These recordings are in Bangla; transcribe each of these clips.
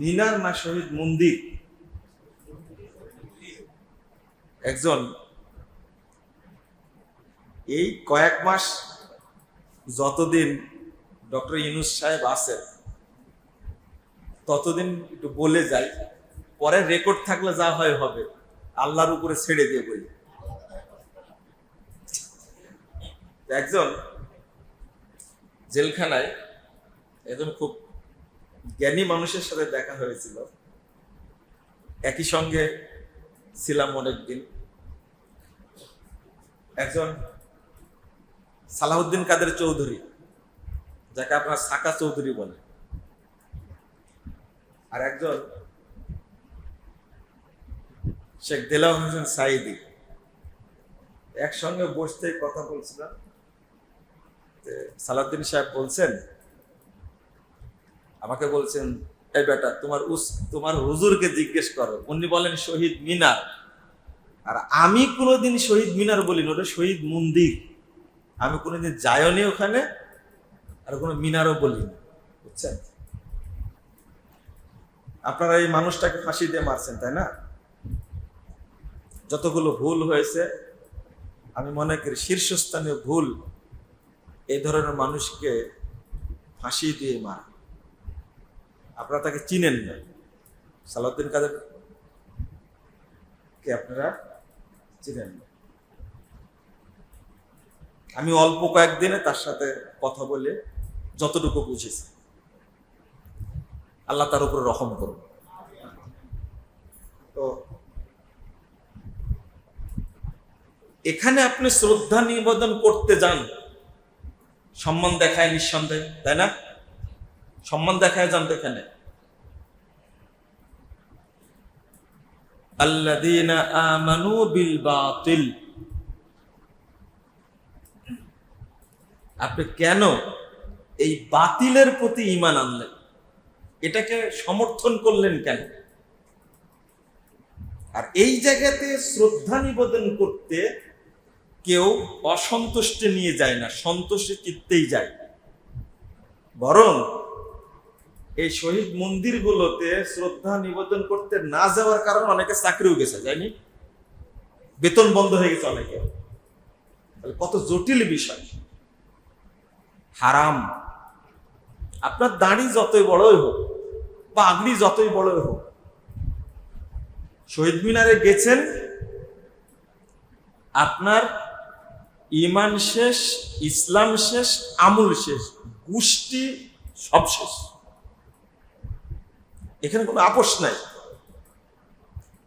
মিনার না শহীদ মন্দির। একজন এই কয়েক মাস যতদিন ডক্টর ইউনুস সাহেব আছেন, ততদিন একটু বলে যাই, পরে রেকর্ড থাকলে যা হয় হবে, আল্লাহর উপরে ছেড়ে দিয়ে বলি। একজন জেলখানায় একজন খুব জ্ঞানী মানুষের সাথে দেখা হয়েছিল। একই সঙ্গে ছিলাম অনেকদিন। একজন সালাউদ্দিন কাদের চৌধুরী, যাকে আপনার সাকা চৌধুরী বলে। আর একজন শেখ দেলাওয়ার হোসেন সাইদি একসঙ্গে বসতে কথা বলছিলাম। যে সালাউদ্দিন সাহেব বলছেন আমাকে বলছেন, এই বেটা, তোমার উস, তোমার হুজুরকে জিজ্ঞেস করো। উনি বলেন, শহীদ মিনার। আর আমি কোনোদিন শহীদ মিনার বলিনি, ওটা শহীদ মন্দির। আমি কোনোদিন যাইনি ওখানে, আর কোনো মিনারও বলি না বুঝছেন? আপনারা এই মানুষটাকে ফাঁসি দিয়ে মারছেন, তাই না? যতগুলো ভুল হয়েছে, আমি মনে করি শীর্ষস্থানীয় ভুল, এই ধরনের মানুষকে ফাঁসি দিয়ে মার। আপনারা তাকে চিনেন না। সালাউদ্দিন কাদের কে আপনারা চিনেন না। আমি অল্প কয়েকদিনে তার সাথে কথা বলে যতটুকু বুঝেছি, আল্লাহ তার উপরে রহম করুন। তো এখানে আপনি শ্রদ্ধা নিবেদন করতে যান, সম্মান দেখায় নিঃসন্দেহে, তাই না? সম্মান দেখায় যান এখানে। বিল বাতিল আপনি কেন এই বাতিলের প্রতি ঈমান আনলেন? এটাকে সমর্থন করলেন কেন? আর এই জায়গাতে শ্রদ্ধা নিবেদন করতে কেউ অসন্তুষ্টে নিয়ে যায় না সন্তুষ্টি চিত্তেই যায়। বরং এই শহীদ মন্দিরগুলোতে শ্রদ্ধা নিবেদন করতে না যাওয়ার কারণে অনেকে চাকরিও গেছে, যায়নি? বেতন বন্ধ হয়ে গেছে অনেকে। কত জটিল বিষয়। হারাম। আপনার দাড়ি যতই বড়ই হোক, পাগড়ি যতই বড়ই হোক, শহীদ মিনারে গেছেন, আপনার ইমান শেষ, ইসলাম শেষ, আমুল শেষ, গোষ্ঠী সব শেষ। এখানে কোনো আপোষ নাই।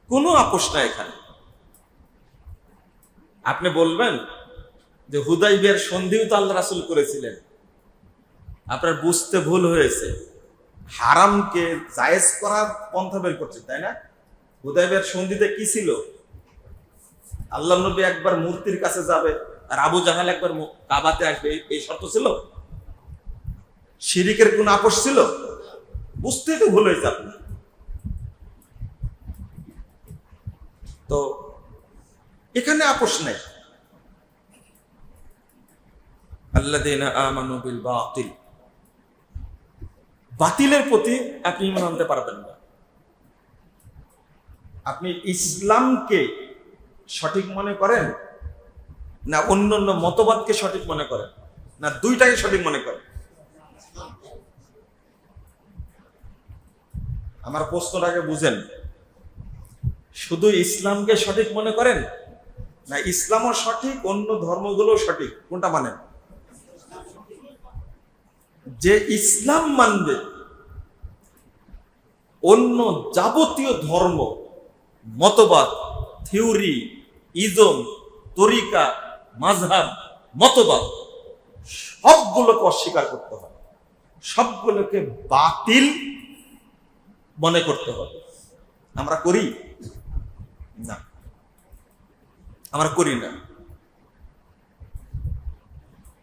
কোনো আপোষ নাই এখানে। আপনি বলবেন যে হুদাই বিয়ার সন্ধিও তো আল্লাহ রাসুল করেছিলেন। আপনার বুঝতে ভুল হয়েছে। হারামকে জায়েজ করার পন্থা বের করছে, তাই না? হুদাই হুদাইবের সন্ধিতে কি ছিল? আল্লাহ নবী একবার মূর্তির কাছে যাবে আর আবু জাহাল একবার কাবাতে আসবে এই শর্ত ছিল? শিরিকের কোন আপোষ ছিল? বুঝতেই তো ভুল হয়েছে আপনার। তো এখানে আপোষ নেই। বাতিলের প্রতি আপনি ইমান আনতে পারবেন না। আপনি ইসলামকে সঠিক মনে করেন না অন্য অন্য মতবাদকে সঠিক মনে করেন? না দুইটাকে সঠিক মনে করেন? আমার প্রশ্নটাকে বুঝেন। শুধু ইসলামকে সঠিক মনে করেন? না, ইসলামও সঠিক, অন্য ধর্মগুলো সঠিক? কোনটা মানেন? যে ইসলাম মানবে, অন্য যাবতীয় ধর্ম, মতবাদ, থিওরি, ইজম, তরিকা মাঝহাব মতবাদ, সবগুলোকে অস্বীকার করতে হবে সবগুলোকে বাতিল মনে করতে হবে। আমরা করি? না। আমরা করি না।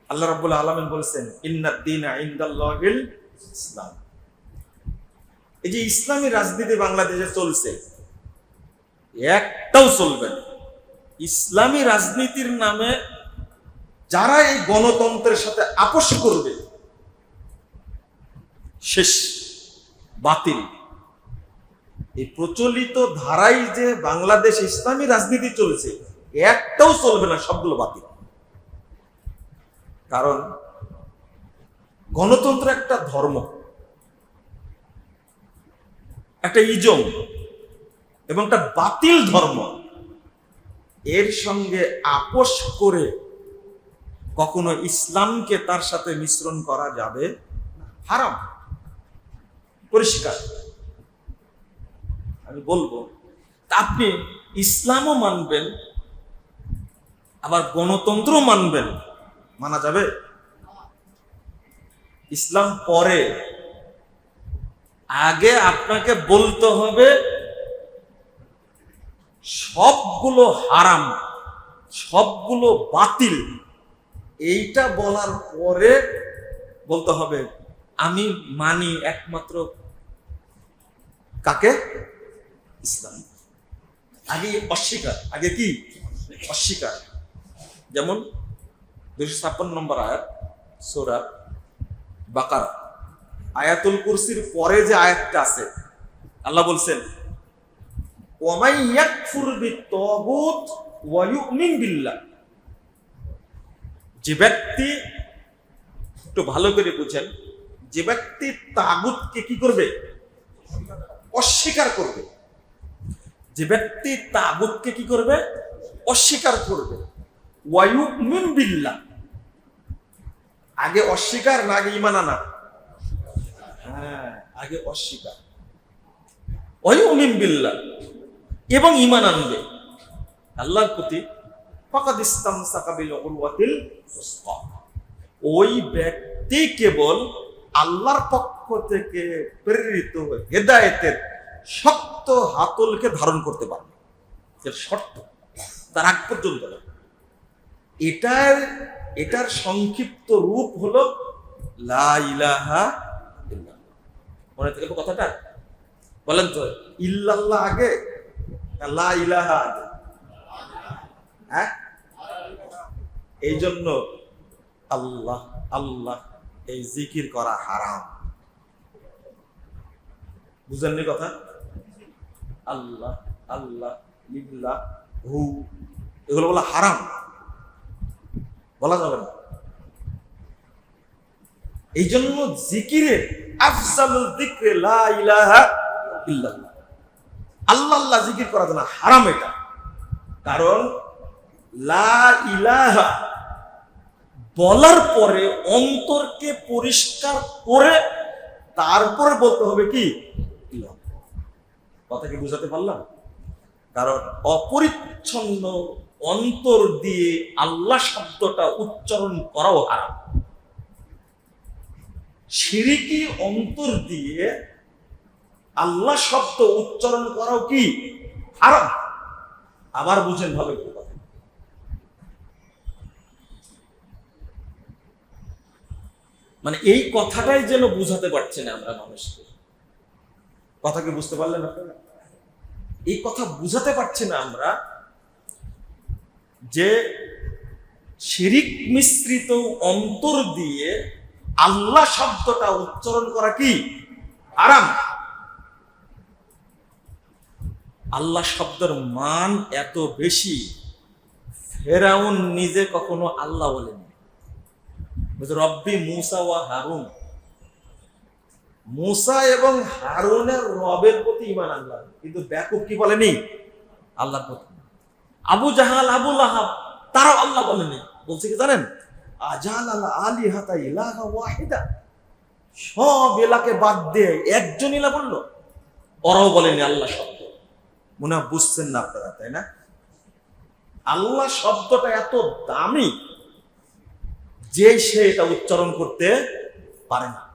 আল্লাহ রাব্বুল আলামিন বলেছেন ইন্নাদ দীনা ইসলাম। এই যে ইসলামী রাজনীতি বাংলাদেশে চলছে, একটাও চলবে না। ইসলামী রাজনীতির নামে যারা এই গণতন্ত্রের সাথে আপোষ করবে, শেষ, বাতিল। এই প্রচলিত ধারাই যে বাংলাদেশ ইসলামী রাজনীতি চলেছে, একটাও চলবে না, সবগুলো বাতিল। কারণ গণতন্ত্র একটা ধর্ম, একটা ইজম এবং একটা বাতিল ধর্ম। এর সঙ্গে আপোষ করে কখনো ইসলামকে তার সাথে মিশ্রণ করা যাবে হারাম, পরিষ্কার। আমি বলব আপনি ইসলামও মানবেন, আবার গণতন্ত্র মানবেন। মানা যাবে? ইসলাম পরে। আগে আপনাকে বলতে হবে, সবগুলো হারাম, সবগুলো বাতিল। এইটা বলার পরে বলতে হবে, আমি মানি একমাত্র কাকে? ইসলাম। আগে অস্বীকার, আগে কি? অস্বীকার। যেমন দুশো ছাপ্পান্ন নম্বর আয়াত, সোরা বাকারা। আয়াতুল কুরসির পরে যে আয়াতটা আছে, আল্লাহ বলছেন, ওয়ামাই ইয়াকফুর বিত্তাগুত ওয়া ইউমিন বিল্লাহ। যে ব্যক্তি একটু ভালো করে বুঝেন, যে ব্যক্তি তাগুতকে কি করবে? অস্বীকার করবে। যে ব্যক্তি তাগুতকে কি করবে? অস্বীকার করবে। বিল্লাহ। আগে অস্বীকার না আগে ইমান আনা? হ্যাঁ আগে অস্বীকার। বিল্লাহ। এবং ইমান আনবে। আল্লাহর প্রতি ওই ব্যক্তি কেবল আল্লাহর পক্ষ থেকে প্রেরিত হেদায়েতের শক্ত হাতলকে ধারণ করতে পারবে। শর্ত তার আগ পর্যন্ত। এটার এটার সংক্ষিপ্ত রূপ হলো লা ইলাহা মনে থেকে কথাটা? বলেন তো, ইল্লাল্লাহ আগে লা ইলাহা আগে? হ্যাঁ? এই জন্য আল্লাহ আল্লাহ, এই জিকির করা হারাম। বুঝেননি কথা? আল্লাহ আল্লাহ লিল্লাহ হু। এগুলো বলা হারাম। বলা যাবে না। এই জন্য জিকিরে আফজালুল যিকরে লা ইলাহা ইল্লাল্লাহ। আল্লাহ আল্লাহ জিকির করা যায় না হারাম এটা। কারণ লা ইলাহা বলার পরে অন্তরকে পরিষ্কার করে তারপরে বলতে হবে কি। কথা কি বুঝাতে পারলাম? কারণ অপরিচ্ছন্ন অন্তর দিয়ে আল্লাহ শব্দটা উচ্চারণ করাও হারাম। সিরিকি অন্তর দিয়ে আল্লাহ শব্দ উচ্চারণ করাও কি হারাম? আবার বুঝেন করে মানে এই কথাটাই যেন বুঝাতে পারছি না আমরা মানুষকে। কথা কি বুঝতে পারলেন আপনারা? এই কথা বুঝাতে পারছি না আমরা যে শিরিক মিশ্রিত অন্তর দিয়ে আল্লাহ শব্দটা উচ্চারণ করা কি? আরাম। আল্লাহ শব্দের মান এত বেশি, ফেরাউন নিজে কখনো আল্লাহ বলেনি রব্বি মুসা ওয়া হারুন। মুসা এবং হারুনের রবের প্রতি ইমান আল্লাহ কিন্তু ব্যাকুব কি বলেনি? আল্লাহর প্রতি। আবু জাহাল, আবু লাহাব, তারাও আল্লাহ বলেনি। বলছে কি জানেন? আজাল আল্লাহ আলী হাতা ইলাহা ওয়াহিদা। সব এলাকে বাদ দিয়ে একজন ইলা বলল। ওরাও বলেনি আল্লাহ শব্দ। মনে বুঝছেন না আপনারা, তাই না? আল্লাহ শব্দটা এত দামি যে সে এটা উচ্চারণ করতে পারে না।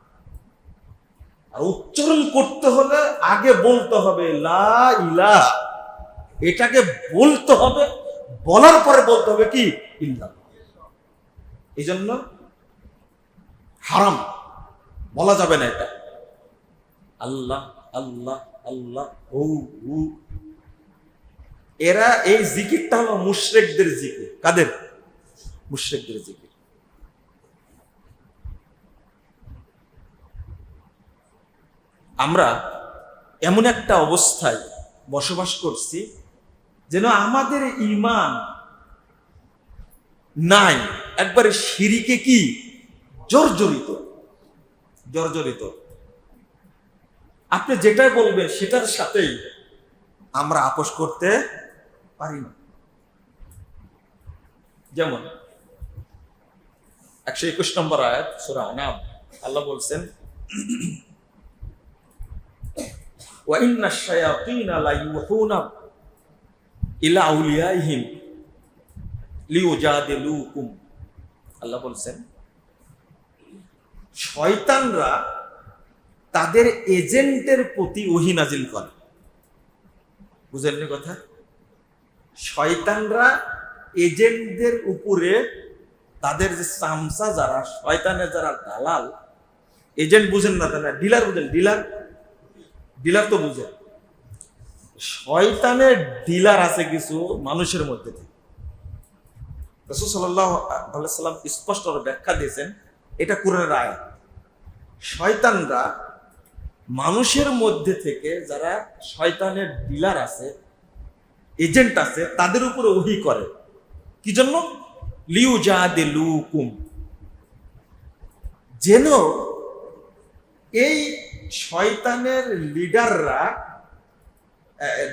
আর উচ্চারণ করতে হলে আগে বলতে হবে, লা এটাকে বলতে হবে, বলার পরে বলতে হবে কি? ইল্লাহ এই জন্য হারাম, বলা যাবে না এটা। আল্লাহ আল্লাহ আল্লাহ এরা এই জিকিরটা হলো মুশরেকদের জিকির। কাদের? মুশরেকদের জিকির। আমরা এমন একটা অবস্থায় বসবাস করছি যেন আমাদের ইমান নাই। একবারে সিঁড়িকে কি? জর্জরিত। জর্জরিত। আপনি যেটা বলবেন, সেটার সাথেই আমরা আপোষ করতে পারি না। যেমন, একশো একুশ নম্বর আয়াত, সুরা নাম আল্লাহ বলছেন وَإِنَّ الشَّيَاطِينَ لَيُوحُونَ إِلَى أَوْلِيَائِهِمْ লিউজাদিলুকুম আল্লাহ বলছেন শয়তানরা তাদের এজেন্টের প্রতি ওহি নাজিল করে বুঝলেন কথা শয়তানরা এজেন্টদের উপরে তাদের যে চামচা যারা শয়তানের যারা দালাল এজেন্ট বুঝেন না তারা ডিলার বুঝেন ডিলার ডিলার তো বুঝে। শয়তানের ডিলার আছে কিছু মানুষের মধ্যে থেকে। সাল্লাম স্পষ্ট ব্যাখ্যা দিয়েছেন, এটা কোরআনের আয়াত। শয়তানরা মানুষের মধ্যে থেকে যারা শয়তানের ডিলার আছে, এজেন্ট আছে, তাদের উপরে ওহি করে। কি জন্য? লিউ যা দে লুকুম যেন এই শয়তানের লিডাররা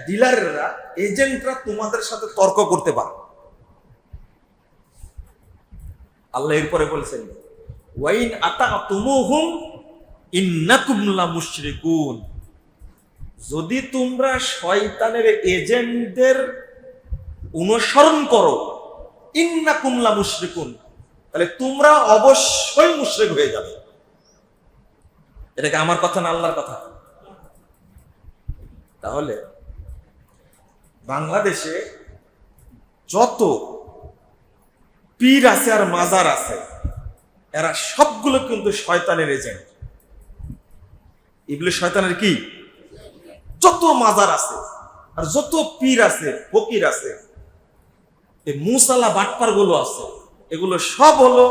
ডিলাররা এজেন্টরা তোমাদের সাথে তর্ক করতে পারে। আল্লাহ এরপরে বলছেন, ওয়াইন আতা তুমুহুম ইন্নাকুম লা মুশরিকুন। যদি তোমরা শয়তানের এজেন্টদের অনুসরণ করো, ইন্নাকুম লা মুশরিকুন, তাহলে তোমরা অবশ্যই মুশরিক হয়ে যাবে। এটা কি আমার কথা না আল্লাহর কথা? তাহলে বাংলাদেশে যত পীর আছে আর মাজার আছে, এরা সবগুলো কিন্তু শয়তানের এজেন্ট এগুলো শয়তানের কি? যত মাজার আছে আর যত পীর আছে, ফকির আছে মুসালা বাটপারগুলো আছে, এগুলো সব হলো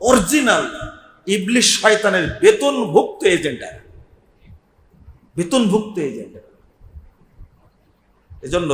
অরিজিনাল ইবলিশ শয়তানের বেতনভুক্ত এজেন্ডার বেতনভুক্ত এজেন্ট এজন্য